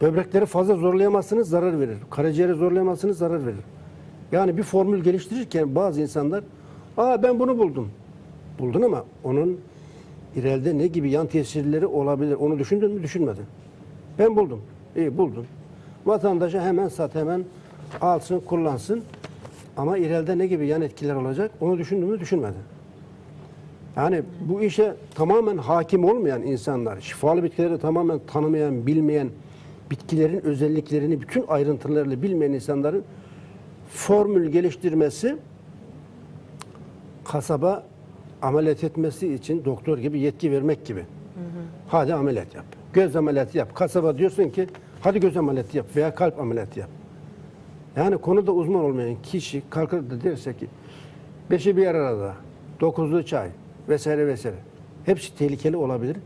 Böbrekleri fazla zorlayamazsınız zarar verir. Karaciğeri zorlayamazsınız zarar verir. Yani bir formül geliştirirken bazı insanlar aa ben bunu buldum. Buldun ama onun ileride ne gibi yan tesirleri olabilir onu düşündün mü düşünmedin. Ben buldum. İyi buldun. Vatandaşa hemen sat hemen alsın kullansın. Ama ileride ne gibi yan etkiler olacak onu düşündün mü düşünmedin. Yani bu işe tamamen hakim olmayan insanlar, şifalı bitkileri tamamen tanımayan, bilmeyen, bitkilerin özelliklerini bütün ayrıntılarıyla bilmeyen insanların formül geliştirmesi kasaba ameliyat etmesi için doktor gibi yetki vermek gibi. Hadi ameliyat yap. Göz ameliyatı yap. Kasaba diyorsun ki hadi göz ameliyatı yap veya kalp ameliyatı yap. Yani konuda uzman olmayan kişi kalkıp da derse ki beşi bir arada, dokuzlu çay vesaire vesaire. Hepsi tehlikeli olabilir.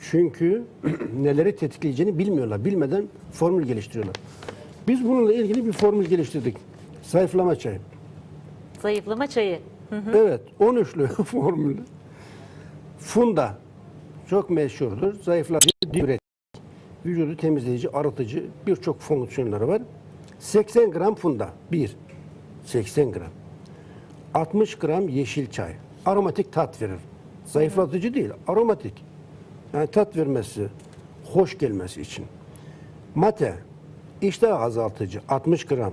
Çünkü neleri tetikleyeceğini bilmiyorlar. Bilmeden formül geliştiriyorlar. Biz bununla ilgili bir formül geliştirdik. Zayıflama çayı. Zayıflama çayı. Evet, 13'lü formülü. Funda çok meşhurdur. Zayıflatıcı, diüretik, vücudu temizleyici, arıtıcı birçok fonksiyonları var. 80 gram funda. 1. 80 gram. 60 gram yeşil çay. Aromatik tat verir. Zayıflatıcı değil, aromatik. Yani tat vermesi, hoş gelmesi için. Mate, iştah azaltıcı 60 gram.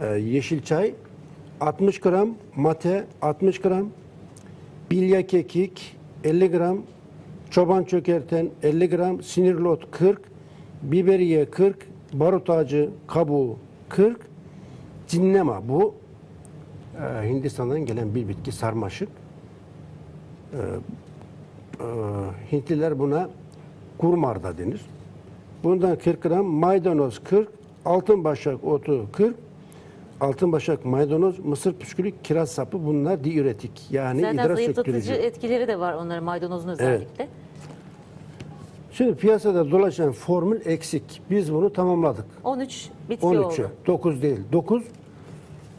Ee, yeşil çay 60 gram, mate 60 gram, bilya kekik 50 gram, çoban çökerten 50 gram, sinirlot 40, biberiye 40, barut ağacı kabuğu 40, cinnema bu e, Hindistan'dan gelen bir bitki sarmaşık. E, Hintliler buna kurmar da denir. Bundan 40 gram maydanoz 40, altın başak otu 40, altın başak maydanoz, mısır püskülü, kiraz sapı bunlar diüretik. Yani Zaten idrar söktürücü. etkileri de var onların maydanozun özellikle. Şimdi piyasada dolaşan formül eksik. Biz bunu tamamladık. 13 bitki 13'ü. oldu. 9 değil. 9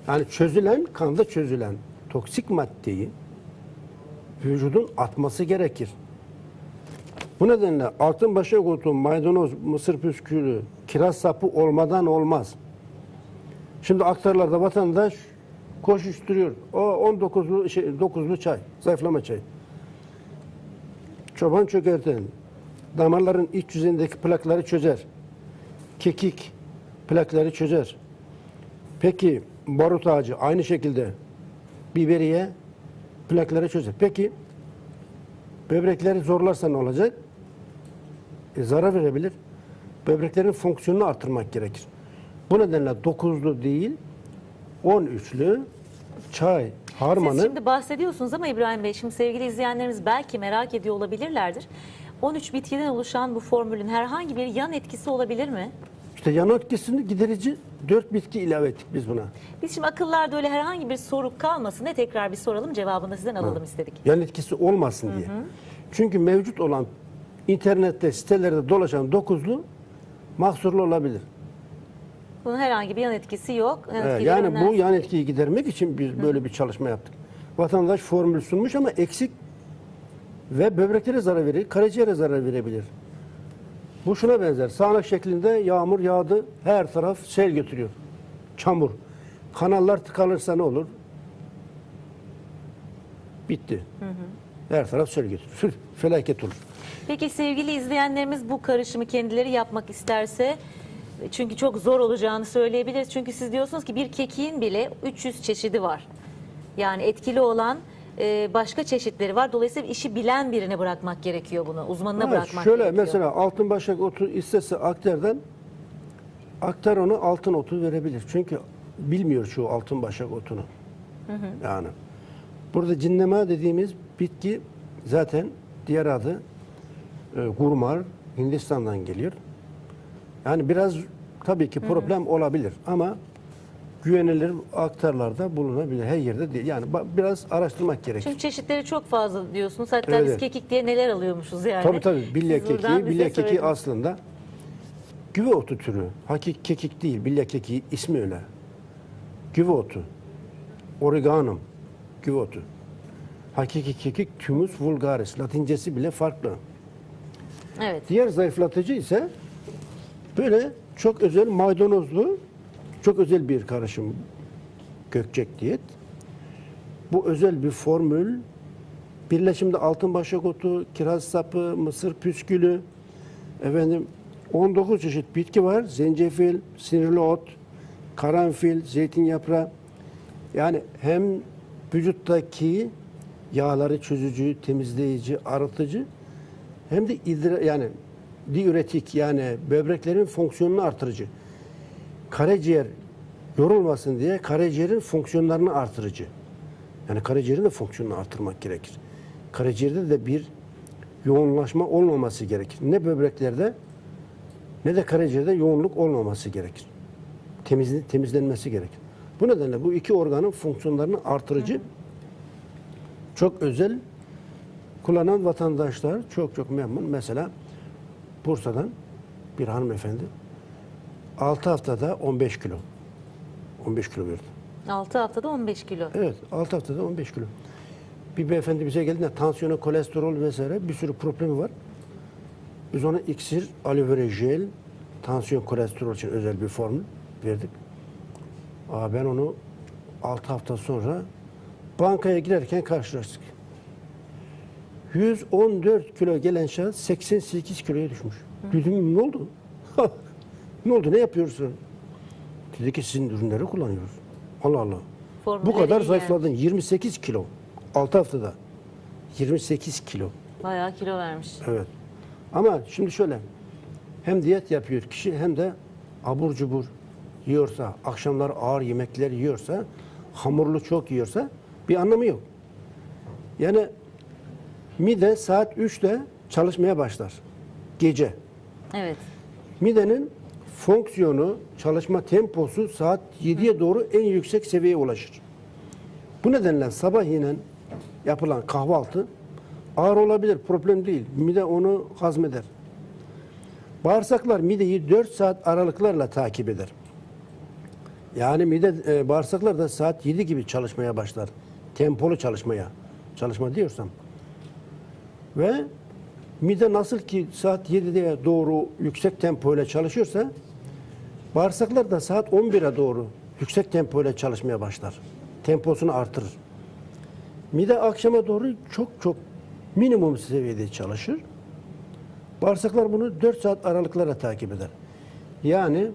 yani çözülen, kanda çözülen toksik maddeyi vücudun atması gerekir. Bu nedenle altın başak otu, maydanoz, mısır püskülü, kiraz sapı olmadan olmaz. Şimdi aktarlarda vatandaş koşuşturuyor. O 19'lu şey, 9'lu çay, zayıflama çayı. Çoban çökerten damarların iç yüzeyindeki plakları çözer. Kekik plakları çözer. Peki barut ağacı aynı şekilde biberiye plakları çözer. Peki böbrekleri zorlarsa ne olacak? E, zarar verebilir. Böbreklerin fonksiyonunu artırmak gerekir. Bu nedenle 9'lu değil 13'lü çay harmanı Siz şimdi bahsediyorsunuz ama İbrahim Bey şimdi sevgili izleyenlerimiz belki merak ediyor olabilirlerdir. 13 bitkiden oluşan bu formülün herhangi bir yan etkisi olabilir mi? İşte yan etkisini giderici 4 bitki ilave ettik biz buna. Biz şimdi akıllarda öyle herhangi bir soru kalmasın diye tekrar bir soralım cevabını sizden alalım istedik. yan etkisi olmasın diye. Çünkü mevcut olan internette sitelerde dolaşan dokuzlu mahsurlu olabilir. Bunun herhangi bir yan etkisi yok. Yan Ee, etkileri yani bu yan etkiyi gidermek için biz böyle bir çalışma yaptık. Vatandaş formül sunmuş ama eksik ve böbreklere zarar verir, karaciğere zarar verebilir. Bu şuna benzer. Sağanak şeklinde yağmur yağdı, her taraf sel götürüyor. Çamur. Kanallar tıkanırsa ne olur? Bitti. Her taraf sel götürür. Felaket olur. Peki sevgili izleyenlerimiz bu karışımı kendileri yapmak isterse çünkü çok zor olacağını söyleyebiliriz. Çünkü siz diyorsunuz ki bir kekiğin bile 300 çeşidi var. Yani etkili olan e, başka çeşitleri var. Dolayısıyla işi bilen birine bırakmak gerekiyor bunu. Uzmanına Evet, bırakmak şöyle gerekiyor. mesela altın başak otu istese aktardan aktar onu altın otu verebilir. Çünkü bilmiyor çoğu altın başak otunu. Yani burada cinleme dediğimiz bitki zaten diğer adı e, gurmar Hindistan'dan geliyor. Yani biraz tabii ki problem olabilir ama güvenilir aktarlarda bulunabilir. Her yerde değil. Yani biraz araştırmak gerekir. Çünkü çeşitleri çok fazla diyorsunuz. Hatta Evet. biz kekik diye neler alıyormuşuz yani. Tabii tabii. Bilye Siz kekiği, bilye kekiği aslında güve otu türü. Hakik kekik değil, bilye kekiği ismi öyle. Güve otu. Oreganum. Güve otu. Hakiki kekik Thymus vulgaris. Latincesi bile farklı. Evet. Diğer zayıflatıcı ise Böyle çok özel maydanozlu, çok özel bir karışım gökçek diyet. Bu özel bir formül. Birleşimde altın başak otu, kiraz sapı, mısır püskülü, efendim 19 çeşit bitki var. Zencefil, sinirli ot, karanfil, zeytin yaprağı. Yani hem vücuttaki yağları çözücü, temizleyici, arıtıcı hem de idra, yani diüretik yani böbreklerin fonksiyonunu artırıcı. Karaciğer yorulmasın diye karaciğerin fonksiyonlarını artırıcı. Yani karaciğerin de fonksiyonunu artırmak gerekir. Karaciğerde de bir yoğunlaşma olmaması gerekir. Ne böbreklerde ne de karaciğerde yoğunluk olmaması gerekir. Temiz, temizlenmesi gerekir. Bu nedenle bu iki organın fonksiyonlarını artırıcı çok özel kullanan vatandaşlar çok çok memnun. Mesela Bursa'dan bir hanımefendi 6 haftada 15 kilo. 15 kilo verdi. 6 haftada 15 kilo. Evet 6 haftada 15 kilo. Bir beyefendi bize geldiğinde tansiyonu, kolesterol vesaire bir sürü problemi var. Biz ona iksir, aloe vera jel, tansiyon, kolesterol için özel bir formül verdik. Aa, ben onu 6 hafta sonra bankaya girerken karşılaştık. 114 kilo gelen şahıs 88 kiloya düşmüş. Dedim ne oldu? ne oldu ne yapıyorsun? Dedi ki sizin ürünleri kullanıyoruz. Allah Allah. Formülleri Bu kadar zayıfladın. 28 kilo. 6 haftada. 28 kilo. Bayağı kilo vermiş. Evet. Ama şimdi şöyle. Hem diyet yapıyor kişi hem de abur cubur yiyorsa, akşamlar ağır yemekler yiyorsa, hamurlu çok yiyorsa bir anlamı yok. Yani mide saat 3'te çalışmaya başlar. Gece. Evet. Midenin fonksiyonu, çalışma temposu saat 7'ye doğru en yüksek seviyeye ulaşır. Bu nedenle sabah yine yapılan kahvaltı ağır olabilir, problem değil. Mide onu hazmeder. Bağırsaklar mideyi 4 saat aralıklarla takip eder. Yani mide e, bağırsaklar da saat 7 gibi çalışmaya başlar. Tempolu çalışmaya. Çalışma diyorsam. Ve mide nasıl ki saat 7'ye doğru yüksek tempoyla çalışıyorsa bağırsaklar da saat 11'e doğru yüksek tempoyla çalışmaya başlar. Temposunu artırır. Mide akşama doğru çok çok minimum seviyede çalışır. Bağırsaklar bunu 4 saat aralıklarla takip eder. Yani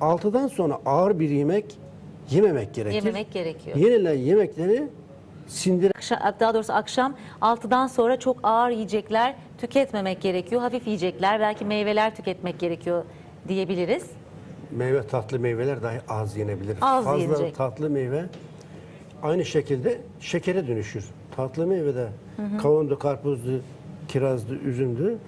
6'dan sonra ağır bir yemek yememek gerekir. Yememek gerekiyor. Yenilen yemekleri sindir Akşa- Daha doğrusu akşam 6'dan sonra çok ağır yiyecekler tüketmemek gerekiyor. Hafif yiyecekler, belki meyveler tüketmek gerekiyor diyebiliriz. Meyve tatlı meyveler dahi az yenebilir. Az Fazla yenecek. tatlı meyve aynı şekilde şekere dönüşür. Tatlı meyve de kavundu, karpuzdu, kirazdı, üzümdü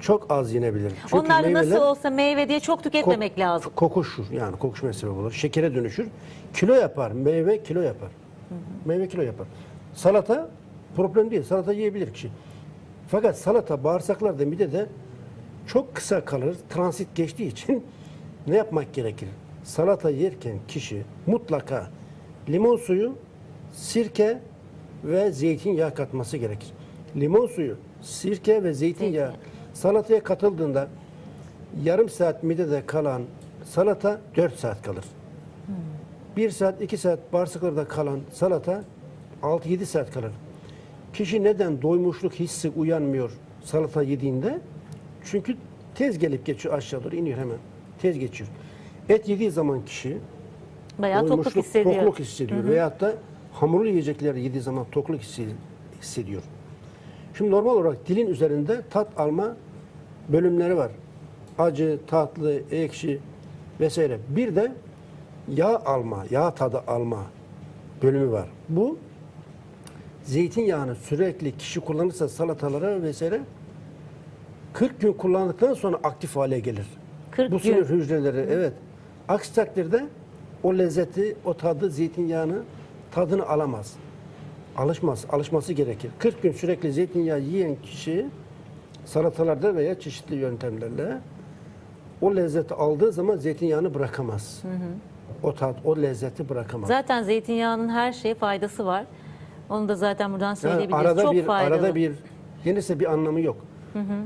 çok az yenebilir. Çünkü Onlar da nasıl meyveler olsa meyve diye çok tüketmemek lazım. Kokuşur yani kokuşmaya sebep olur. Şekere dönüşür. Kilo yapar. Meyve kilo yapar. Meyve kilo yapar. Salata problem değil. Salata yiyebilir kişi. Fakat salata bağırsaklarda midede çok kısa kalır. Transit geçtiği için ne yapmak gerekir? Salata yerken kişi mutlaka limon suyu, sirke ve zeytinyağı katması gerekir. Limon suyu, sirke ve zeytinyağı Zeytinyağı. salataya katıldığında yarım saat midede kalan salata 4 saat kalır. 1 saat 2 saat bağırsaklarda kalan salata 6-7 saat kalır. Kişi neden doymuşluk hissi uyanmıyor salata yediğinde? Çünkü tez gelip geçiyor aşağı doğru iniyor hemen. Tez geçiyor. Et yediği zaman kişi Bayağı tokluk hissediyor. tokluk hissediyor. Veyahut da hamurlu yiyecekler yediği zaman tokluk hissediyor. Şimdi normal olarak dilin üzerinde tat alma bölümleri var. Acı, tatlı, ekşi vesaire. Bir de yağ alma, yağ tadı alma bölümü var. Bu zeytinyağını sürekli kişi kullanırsa salatalara vesaire 40 gün kullandıktan sonra aktif hale gelir. 40 Bu gün. sinir hücreleri evet. Aksi takdirde o lezzeti, o tadı, zeytinyağını tadını alamaz. Alışmaz, alışması gerekir. 40 gün sürekli zeytinyağı yiyen kişi salatalarda veya çeşitli yöntemlerle o lezzeti aldığı zaman zeytinyağını bırakamaz. O tat, o lezzeti bırakamaz. Zaten zeytinyağının her şeye faydası var. Onu da zaten buradan Yani söyleyebiliriz. arada çok bir faydalı. arada bir yenirse bir anlamı yok.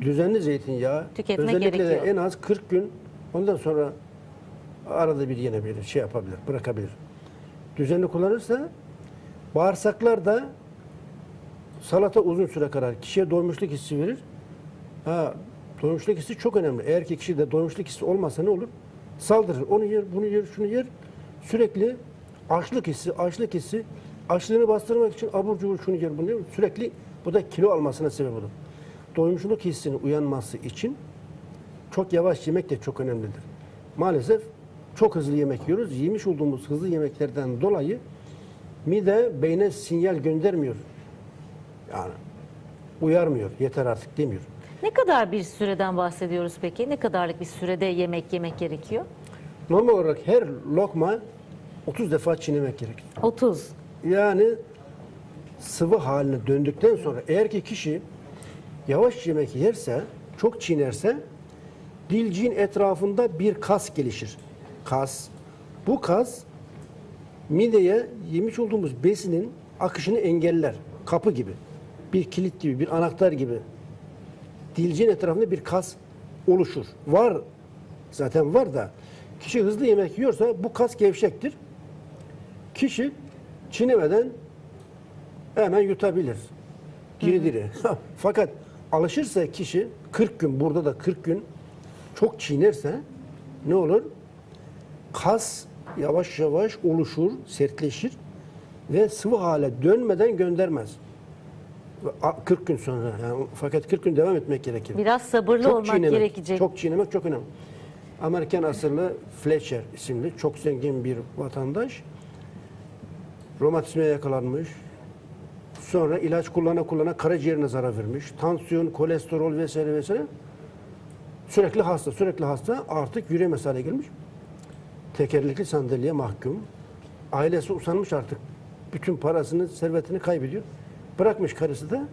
Düzenli zeytinyağı Tüketmek özellikle de gerekiyor. en az 40 gün Ondan sonra arada bir yenebilir, şey yapabilir, bırakabilir. Düzenli kullanırsa bağırsaklar da salata uzun süre karar. Kişiye doymuşluk hissi verir. Ha, doymuşluk hissi çok önemli. Eğer ki kişide doymuşluk hissi olmazsa ne olur? Saldırır. Onu yer, bunu yer, şunu yer. Sürekli açlık hissi, açlık hissi. Açlığını bastırmak için abur cubur şunu yer, bunu yer. Sürekli bu da kilo almasına sebep olur. Doymuşluk hissinin uyanması için çok yavaş yemek de çok önemlidir. Maalesef çok hızlı yemek yiyoruz. Yemiş olduğumuz hızlı yemeklerden dolayı mide beyne sinyal göndermiyor. Yani uyarmıyor. Yeter artık demiyor. Ne kadar bir süreden bahsediyoruz peki? Ne kadarlık bir sürede yemek yemek gerekiyor? Normal olarak her lokma 30 defa çiğnemek gerekir. 30. Yani sıvı haline döndükten sonra eğer ki kişi yavaş yemek yerse, çok çiğnerse dilciğin etrafında bir kas gelişir. Kas. Bu kas mideye yemiş olduğumuz besinin akışını engeller. Kapı gibi. Bir kilit gibi, bir anahtar gibi. Dilciğin etrafında bir kas oluşur. Var. Zaten var da kişi hızlı yemek yiyorsa bu kas gevşektir. Kişi çiğnemeden hemen yutabilir. Diri diri. Fakat alışırsa kişi 40 gün burada da 40 gün çok çiğnerse ne olur? Kas yavaş yavaş oluşur, sertleşir ve sıvı hale dönmeden göndermez. Ve a- 40 gün sonra yani fakat 40 gün devam etmek gerekir. Biraz sabırlı olmak gerekecek. Çok çiğnemek çok önemli. Amerikan asıllı Fletcher isimli çok zengin bir vatandaş romatizmaya yakalanmış. Sonra ilaç kullana kullana karaciğerine zarar vermiş. Tansiyon, kolesterol vesaire vesaire. Sürekli hasta, sürekli hasta. Artık yürüyemez hale gelmiş. Tekerlekli sandalyeye mahkum. Ailesi usanmış artık. Bütün parasını, servetini kaybediyor. Bırakmış karısı da.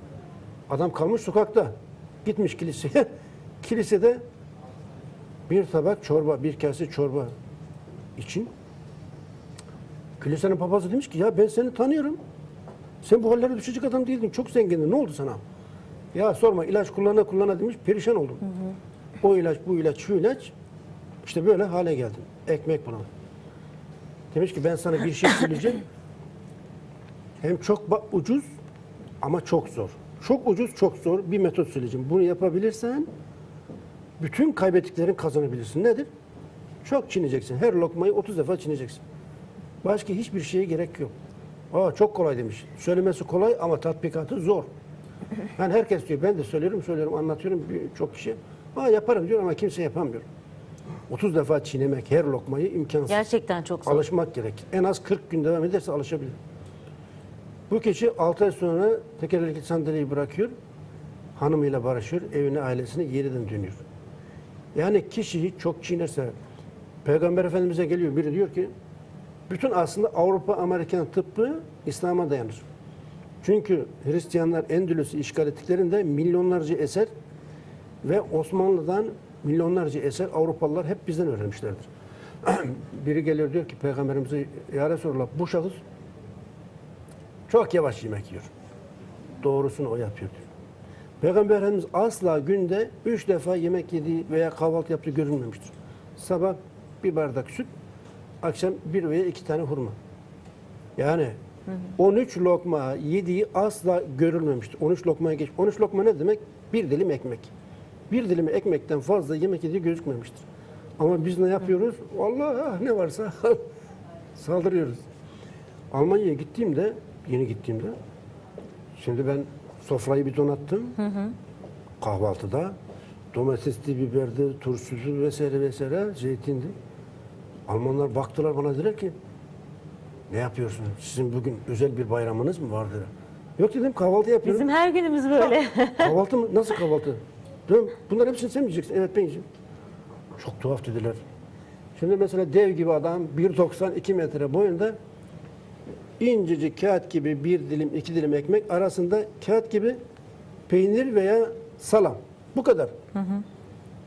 Adam kalmış sokakta. Gitmiş kiliseye. Kilisede bir tabak çorba, bir kase çorba için Kilisenin papazı demiş ki ya ben seni tanıyorum. Sen bu hallere düşecek adam değildin. Çok zengindin. Ne oldu sana? Ya sorma ilaç kullana kullana demiş. Perişan oldum. O ilaç, bu ilaç, şu ilaç. işte böyle hale geldim. Ekmek buna. Demiş ki ben sana bir şey söyleyeceğim. Hem çok ucuz ama çok zor. Çok ucuz, çok zor bir metot söyleyeceğim. Bunu yapabilirsen bütün kaybettiklerin kazanabilirsin. Nedir? Çok çiğneyeceksin. Her lokmayı 30 defa çiğneyeceksin. Başka hiçbir şeye gerek yok. Aa, çok kolay demiş. Söylemesi kolay ama tatbikatı zor. Yani herkes diyor ben de söylerim söylüyorum anlatıyorum çok kişi. Aa, yaparım diyor ama kimse yapamıyor. 30 defa çiğnemek her lokmayı imkansız. Gerçekten çok zor. Alışmak gerek. En az 40 gün devam ederse alışabilir. Bu kişi 6 ay sonra tekerlekli sandalyeyi bırakıyor. Hanımıyla barışıyor. Evine, ailesine yeniden dönüyor. Yani kişi çok çiğnerse Peygamber Efendimiz'e geliyor biri diyor ki bütün aslında Avrupa Amerikan tıbbı İslam'a dayanır. Çünkü Hristiyanlar Endülüs'ü işgal ettiklerinde milyonlarca eser ve Osmanlı'dan milyonlarca eser Avrupalılar hep bizden öğrenmişlerdir. Biri geliyor diyor ki Peygamberimize Ya Resulallah bu şahıs çok yavaş yemek yiyor. Doğrusunu o yapıyor diyor. Peygamber Efendimiz asla günde üç defa yemek yediği veya kahvaltı yaptığı görülmemiştir. Sabah bir bardak süt, akşam bir veya iki tane hurma. Yani 13 lokma yediği asla görülmemiştir. 13 lokmaya geç. 13 lokma ne demek? Bir dilim ekmek. Bir dilim ekmekten fazla yemek yediği gözükmemiştir. Ama biz ne yapıyoruz? Allah ne varsa saldırıyoruz. Almanya'ya gittiğimde, yeni gittiğimde, şimdi ben sofrayı bir donattım. Kahvaltıda domatesli, biberdi, turşusu vesaire vesaire, zeytindi. Almanlar baktılar bana dediler ki ne yapıyorsunuz? Sizin bugün özel bir bayramınız mı vardır? Yok dedim kahvaltı yapıyorum. Bizim her günümüz böyle. Kahvaltı mı? Nasıl kahvaltı? Dedim, bunların hepsini sen mi yiyeceksin? Evet ben yiyeceğim. Çok tuhaf dediler. Şimdi mesela dev gibi adam 1.92 metre boyunda incecik kağıt gibi bir dilim iki dilim ekmek arasında kağıt gibi peynir veya salam. Bu kadar.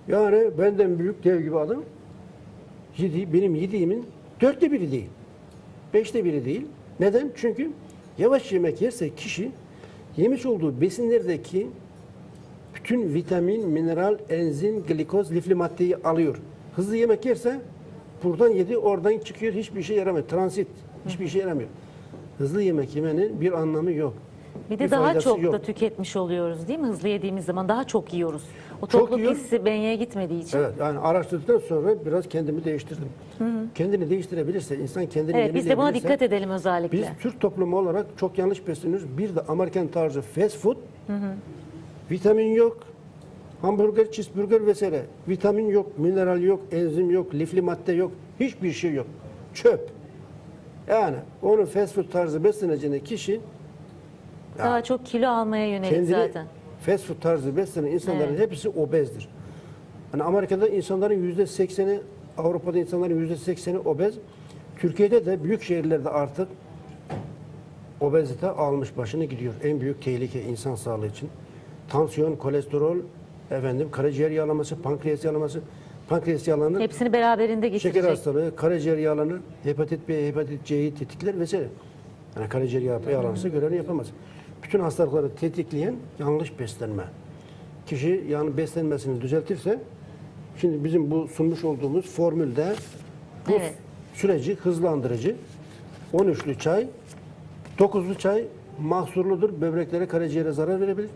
Yani benden büyük dev gibi adam yedi, benim yediğimin dörtte biri değil. Beşte biri değil. Neden? Çünkü yavaş yemek yerse kişi yemiş olduğu besinlerdeki bütün vitamin, mineral, enzim, glikoz, lifli maddeyi alıyor. Hızlı yemek yerse buradan yedi oradan çıkıyor hiçbir işe yaramıyor. Transit hiçbir işe yaramıyor. Hızlı yemek yemenin bir anlamı yok. Bir de Bir daha çok yok. da tüketmiş oluyoruz değil mi? Hızlı yediğimiz zaman daha çok yiyoruz. O Çok tokluk yiyor. hissi benyeye gitmediği için. Evet yani araştırdıktan sonra biraz kendimi değiştirdim. Kendini değiştirebilirse insan kendini Evet, biz de buna dikkat edelim özellikle. Biz Türk toplumu olarak çok yanlış besleniyoruz. Bir de Amerikan tarzı fast food. Vitamin yok. Hamburger, cheeseburger vesaire. Vitamin yok, mineral yok, enzim yok, lifli madde yok. Hiçbir şey yok. Çöp. Yani onun fast food tarzı besleneceğine kişi Daha çok kilo almaya yönelik kendini zaten. fast food tarzı beslenen insanların Evet. hepsi obezdir. Hani Amerika'da insanların yüzde sekseni, Avrupa'da insanların yüzde sekseni obez. Türkiye'de de büyük şehirlerde artık obezite almış başını gidiyor. En büyük tehlike insan sağlığı için. Tansiyon, kolesterol, efendim karaciğer yağlaması, pankreas yağlaması. Pankreas yağlanır, Hepsini beraberinde getirecek. şeker hastalığı, karaciğer yağlanır, hepatit B, hepatit C'yi tetikler vesaire. Yani karaciğer yağ, yağlanırsa görevini yapamaz. Bütün hastalıkları tetikleyen yanlış beslenme. Kişi yani beslenmesini düzeltirse, şimdi bizim bu sunmuş olduğumuz formülde bu Evet. süreci hızlandırıcı. 13'lü çay, 9'lu çay mahsurludur. Böbreklere, karaciğere zarar verebilir.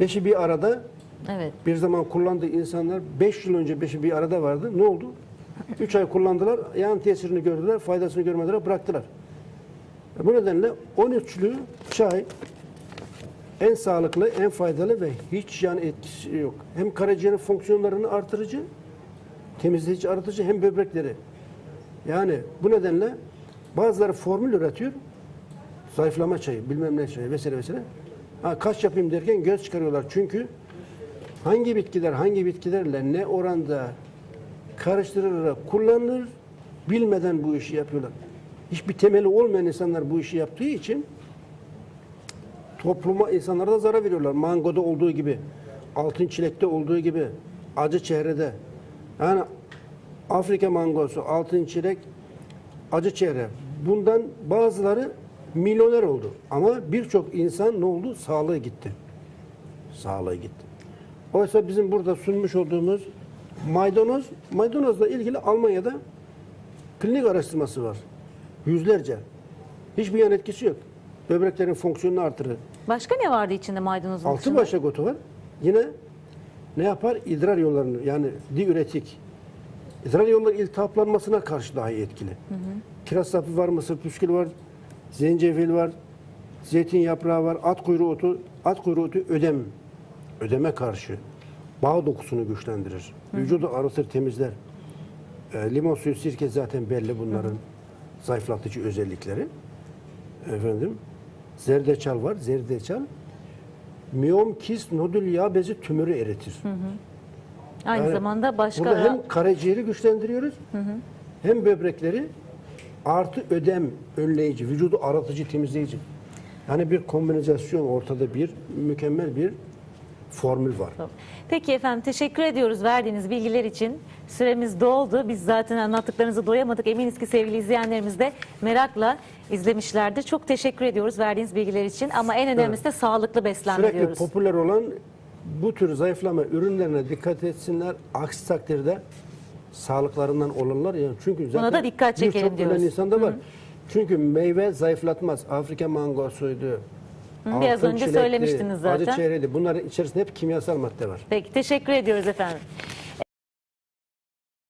Beşi bir arada Evet. bir zaman kullandığı insanlar 5 yıl önce beşi bir arada vardı. Ne oldu? 3 ay kullandılar, yan tesirini gördüler, faydasını görmediler, bıraktılar. Bu nedenle 13'lü çay en sağlıklı, en faydalı ve hiç yan etkisi yok. Hem karaciğerin fonksiyonlarını artırıcı, temizleyici, arıtıcı hem böbrekleri. Yani bu nedenle bazıları formül üretiyor. Zayıflama çayı, bilmem ne çayı vesaire vesaire. Ha, kaç yapayım derken göz çıkarıyorlar. Çünkü hangi bitkiler hangi bitkilerle ne oranda karıştırılarak kullanılır bilmeden bu işi yapıyorlar. Hiçbir temeli olmayan insanlar bu işi yaptığı için topluma insanlara da zarar veriyorlar. Mangoda olduğu gibi, altın çilekte olduğu gibi, acı çehrede. Yani Afrika mangosu, altın çilek, acı çehre. Bundan bazıları milyoner oldu. Ama birçok insan ne oldu? Sağlığı gitti. Sağlığı gitti. Oysa bizim burada sunmuş olduğumuz maydanoz, maydanozla ilgili Almanya'da klinik araştırması var. Yüzlerce. Hiçbir yan etkisi yok. Böbreklerin fonksiyonunu artırır. Başka ne vardı içinde maydanozun Altı dışında? başak otu var. Yine ne yapar? İdrar yollarını yani diüretik. İdrar yolları iltihaplanmasına karşı daha iyi etkili. Kiraz sapı var, mısır püskülü var, zencefil var, zeytin yaprağı var, at kuyruğu otu. At kuyruğu otu ödem. Ödeme karşı. Bağ dokusunu güçlendirir. Vücudu arıtır, temizler. E, limon suyu, sirke zaten belli bunların zayıflatıcı özellikleri. Efendim, zerdeçal var. Zerdeçal miyom, kist, nodül yağ bezi tümörü eritir. Aynı Yani zamanda başka Burada hem karaciğeri güçlendiriyoruz, hem böbrekleri artı ödem önleyici, vücudu aratıcı, temizleyici. Yani bir kombinasyon ortada bir mükemmel bir formül var. Peki efendim teşekkür ediyoruz verdiğiniz bilgiler için. Süremiz doldu. Biz zaten anlattıklarınızı doyamadık. Eminiz ki sevgili izleyenlerimiz de merakla izlemişlerdir. Çok teşekkür ediyoruz verdiğiniz bilgiler için. Ama en önemlisi de sağlıklı beslenme Sürekli diyoruz. popüler olan bu tür zayıflama ürünlerine dikkat etsinler. Aksi takdirde sağlıklarından olurlar. Yani çünkü zaten da dikkat çekelim birçok ölen diyoruz. insan da var. Çünkü meyve zayıflatmaz. Afrika mangosuydu. Hı, biraz altın önce çilekti, söylemiştiniz zaten. Acı çehreydi. Bunların içerisinde hep kimyasal madde var. Peki teşekkür ediyoruz efendim.